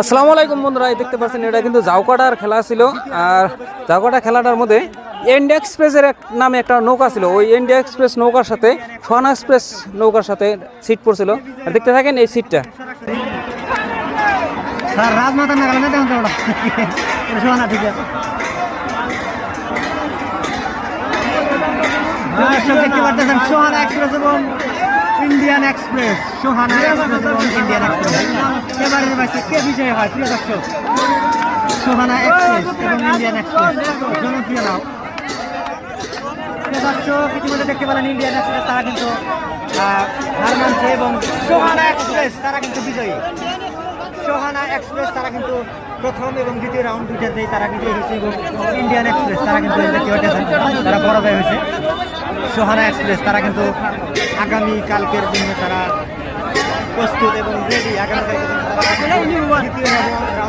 আসসালামু আলাইকুম বন্ধুরা, এই দেখতে পাচ্ছেন, এটা কিন্তু জাউকাটার খেলা ছিল। আর জাউকাটা খেলাটার মধ্যে ইন্ডিয়া এক্সপ্রেসের এক নামে একটা নৌকা ছিল। ওই ইন্ডিয়া এক্সপ্রেস নৌকার সাথে সোহানা এক্সপ্রেস নৌকার সাথে সিট পড়ছিল। আর দেখতে থাকেন এই সিটটা Sohana express Indian express Sohana express এবং ইন্ডিয়ান এক্সপ্রেস এবারে বাসে কে বিজয় হয় প্রিয় দর্শক? সোহানা এক্সপ্রেস এবং ইন্ডিয়ান এক্সপ্রেস জনপ্রিয় নাও প্রিয় দর্শক ইতিমধ্যে দেখতে পেলেন ইন্ডিয়ান এক্সপ্রেস তারা কিন্তু হার মানছে এবং সোহানা এক্সপ্রেস তারা কিন্তু বিজয়ী। সোহানা এক্সপ্রেস তারা কিন্তু প্রথম এবং দ্বিতীয় রাউন্ড দুইটাতেই তারা কিন্তু হয়েছে এবং ইন্ডিয়ান এক্সপ্রেস তারা কিন্তু দেখতে পাচ্ছেন তারা পরাজয় হয়েছে সোহানা এক্সপ্রেস তারা কিন্তু আগামী কালকের জন্য তারা প্রস্তুত এবং রেডি আগামীকাল তারা